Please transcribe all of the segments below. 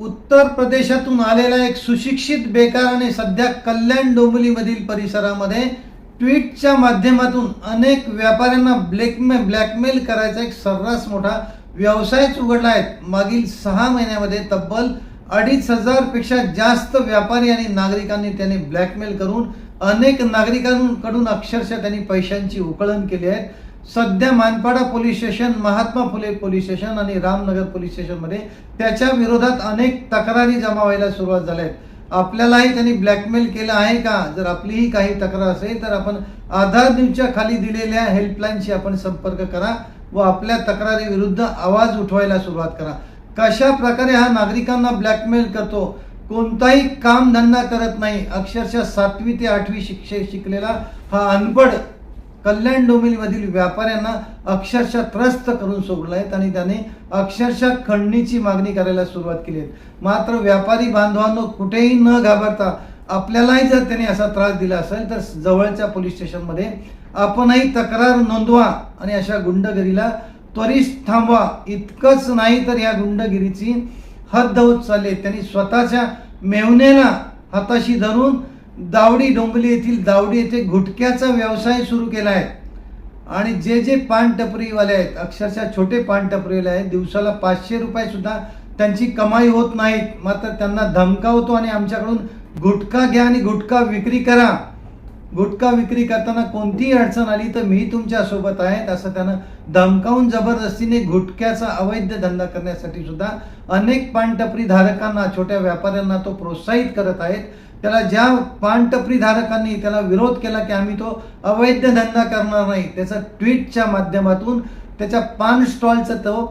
उत्तर प्रदेशातून आलेला एक सुशिक्षित बेकार आणि सध्या कल्याण डोंबिवलीमधील परिसरामध्ये ट्विटच्या माध्यमातून अनेक व्यापाऱ्यांना ब्लॅकमेल ब्लॅकमेल करायचा एक सर्रास मोठा व्यवसायच उघडला आहे. मागील सहा महिन्यामध्ये तब्बल अडीच हजारपेक्षा जास्त व्यापारी आणि नागरिकांनी त्यांनी ब्लॅकमेल करून अनेक नागरिकांकडून अक्षरशः त्यांनी पैशांची उकळण केली आहे. सध्या Manpada police station Mahatma Phule police station आणि रामनगर पोलीस स्टेशनमध्ये त्याच्या विरोधात अनेक तक्रारी जमा व्हायला सुरुवात झाल्या आहेत आपल्यालाही त्यांनी ब्लॅकमेल केलं आहे का? जर आपलीही काही तक्रार असेल तर आपण आधार न्यूजच्या खाली दिलेल्या हेल्पलाईनशी आपण संपर्क करा व आपल्या तक्रारी विरुद्ध आवाज उठवायला सुरुवात करा. कशा प्रकारे हा नागरिकांना ब्लॅकमेल करतो? कोणताही काम धंदा करत नाही. अक्षरशः सातवी ते आठवी शिक्षे शिकलेला हा अनपड कल्याण डोंबिवलीमधील व्यापाऱ्यांना अक्षरशः त्रस्त करून सोडलं आहेत आणि त्याने अक्षरशः खंडणीची मागणी करायला सुरुवात केली आहे मात्र व्यापारी बांधवांनो कुठेही न घाबरता आपल्यालाही जर त्याने असा त्रास दिला असेल तर जवळच्या पोलीस स्टेशनमध्ये आपणही तक्रार नोंदवा आणि अशा गुंडगिरीला त्वरित थांबवा इतकंच नाही तर या गुंडगिरीची हद्द होत चालली आहे. त्यांनी स्वतःच्या मेहनेला हाताशी धरून दावडी डोंगली येथील दावडी येथे गुटख्याचा व्यवसाय सुरू केला आहे. आणि जे जे पानटपरीवाले आहेत अक्षरशः छोटे पानटपरीवाले आहेत दिवसाला पाचशे रुपयेसुद्धा त्यांची कमाई होत नाहीत. मात्र त्यांना धमकावतो आणि आमच्याकडून गुटखा घ्या आणि गुटखा विक्री करा. गुटखा विक्री करताना कोणतीही अडचण आली तर मी तुमच्यासोबत आहे. असं त्यांना धमकावून जबरदस्तीने गुटख्याचा अवैध धंदा करण्यासाठी सुद्धा अनेक पानटपरी धारकांना छोट्या व्यापाऱ्यांना तो प्रोत्साहित करत आहेत. त्याला ज्या पानटपरी धारकांनी त्याला विरोध केला की आम्ही तो अवैध धंदा करणार नाही त्याचा ट्विटच्या माध्यमातून त्याच्या पान स्टॉलचं तो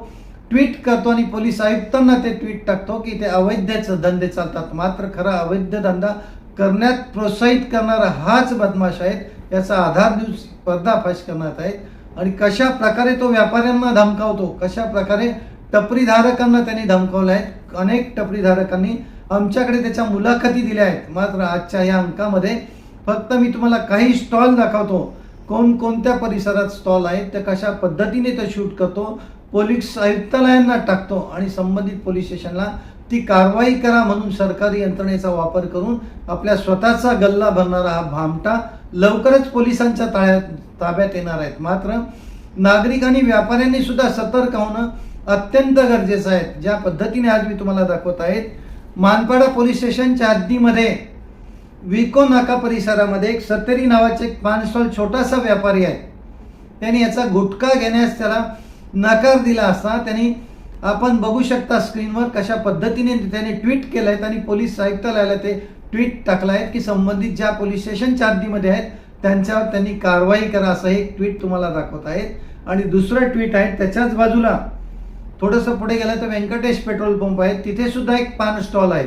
ट्विट करतो आणि पोलीस आयुक्तांना ते ट्विट टाकतो की ते अवैधच धंदे चालतात. मात्र खरा अवैध धंदा करण्यात प्रोत्साहित करणारा हाच बदमाश आहेत याचा आधार देऊन पर्दाफाश करण्यात आहेत. आणि कशा प्रकारे तो व्यापाऱ्यांना धमकावतो कशा प्रकारे टपरीधारकांना त्यांनी धमकावलं आहे अनेक टपरीधारकांनी आमच्याकडे त्याच्या मुलाखती दिल्या आहेत. मात्र आजच्या या अंकामध्ये फक्त मी तुम्हाला काही स्टॉल दाखवतो. कोणकोणत्या परिसरात स्टॉल आहेत त्या कशा पद्धतीने ते शूट करतो पोलीस आयुक्तालयांना टाकतो आणि संबंधित पोलीस स्टेशनला ती कारवाई करा म्हणून सरकारी यंत्रणेचा वापर करून आपल्या स्वतःचा गल्ला भरणारा हा भामटा लवकरच पोलिसांच्या ताळ्यात ताब्यात येणार आहेत. मात्र नागरिक आणि व्यापाऱ्यांनी सुद्धा सतर्क होणं अत्यंत गरजेचं आहे. ज्या पद्धतीने आज मी तुम्हाला दाखवत आहेत मानपाडा पोलीस स्टेशनच्या हद्दीमध्ये विको नाका परिसरामध्ये एक सत्तरी नावाचे एक पान स्टॉल छोटासा व्यापारी आहे. त्यांनी याचा गुटखा घेण्यास त्याला नकार दिला असता त्यांनी आपण बघू शकता स्क्रीनवर कशा पद्धतीने त्याने ट्विट केलं आहेत आणि पोलीस आयुक्तालयाला ते ट्विट टाकलं आहेत की संबंधित ज्या पोलीस स्टेशनच्या हद्दीमध्ये आहेत त्यांच्यावर त्यांनी कारवाई करा असं एक ट्विट तुम्हाला दाखवत आहेत. आणि दुसरं ट्विट आहे त्याच्याच बाजूला थोडंसं पुढे गेलं तर व्यंकटेश पेट्रोल पंप आहे. तिथे सुद्धा एक पान स्टॉल आहे.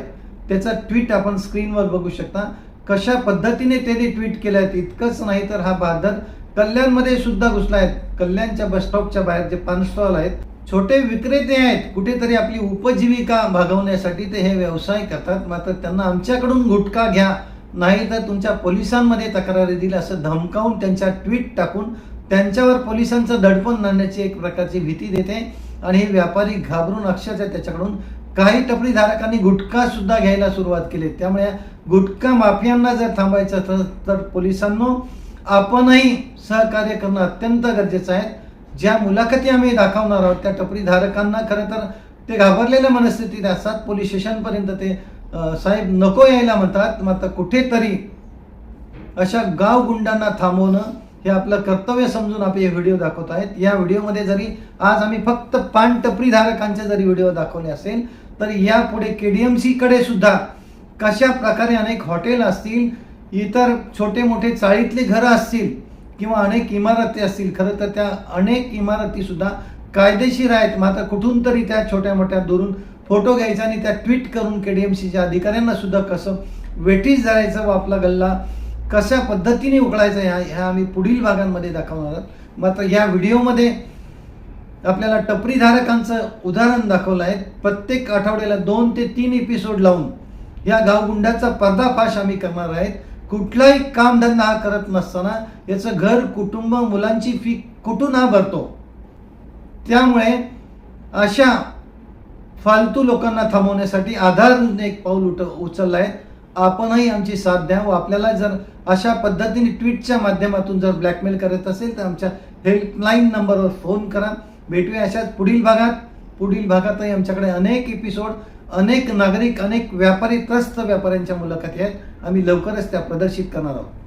त्याचा ट्विट आपण स्क्रीनवर बघू शकता. कशा पद्धतीने त्यांनी ट्विट केल्या आहेत इतकंच नाही तर हा बाधक कल्याणमध्ये सुद्धा घुसला आहे. कल्याणच्या बस स्टॉपच्या बाहेर जे पान स्टॉल आहेत छोटे विक्रेते आहेत. कुठेतरी आपली उपजीविका भागवण्यासाठी ते हे व्यवसाय करतात. मात्र त्यांना आमच्याकडून गुटखा घ्या. नाही तर तुमच्या पोलिसांमध्ये तक्रारी दिली असं धमकावून त्यांच्या ट्विट टाकून त्यांच्यावर पोलिसांचं दडपण आणण्याची एक प्रकारची भीती देते आणि हे व्यापारी घाबरून अक्षरशः त्याच्याकडून काही टपरीधारकांनी गुटखा सुद्धा घ्यायला सुरुवात केली. त्यामुळे गुटखा माफियांना जर थांबायचं तर तर पोलिसांनो आपणही सहकार्य करणं अत्यंत गरजेचं आहे. ज्या मुलाखती आम्ही दाखवणार आहोत त्या टपरीधारकांना खरं तर ते घाबरलेल्या मनस्थितीत असतात. पोलीस स्टेशनपर्यंत ते साहेब नको यायला म्हणतात. मात्र कुठेतरी अशा गाव गुंडांना थांबवणं हे आपलं कर्तव्य समजून आपण हे व्हिडिओ दाखवत आहेत. या व्हिडिओमध्ये जरी आज आम्ही फक्त पान धारकांचे जरी व्हिडिओ दाखवले असेल तर यापुढे के डी एम सीकडे सुद्धा कशा प्रकारे अनेक हॉटेल असतील इतर छोटे मोठे चाळीतले घरं असतील किंवा अनेक इमारती असतील खरं तर त्या अनेक इमारतीसुद्धा कायदेशीर आहेत. मात्र कुठून तरी त्या छोट्या मोठ्या दुरून फोटो घ्यायचा आणि त्या ट्विट करून के डी एम सीच्या अधिकाऱ्यांना सुद्धा कसं वेटीस जायचं व आपला गल्ला कशा पद्धतीने उकळायचं ह्या ह्या आम्ही पुढील भागांमध्ये दाखवणार आहोत. मात्र या व्हिडिओमध्ये आपल्याला टपरीधारकांचं उदाहरण दाखवलं आहे. प्रत्येक आठवड्याला दोन ते तीन एपिसोड लावून या गावगुंडाचा पर्दाफाश आम्ही करणार आहेत. कुठलाही कामधंदा हा करत नसताना याचं घर कुटुंब मुलांची फी कुठून हा भरतो? त्यामुळे अशा फालतू लोकांना थांबवण्यासाठी आधार एक पाऊल उठ उचललं आहे. आपणही आमची साथ द्या व आपल्याला जर अशा पद्धतीने ट्विटच्या माध्यमातून जर ब्लॅकमेल करत असेल तर आमच्या हेल्पलाईन नंबरवर फोन करा. भेटूया अशाच पुढील भागात. पुढील भागातही आमच्याकडे अनेक एपिसोड अनेक नागरिक अनेक व्यापारी त्रस्त व्यापाऱ्यांच्या मुलाखती आहेत. आम्ही लवकरच त्या प्रदर्शित करणार आहोत.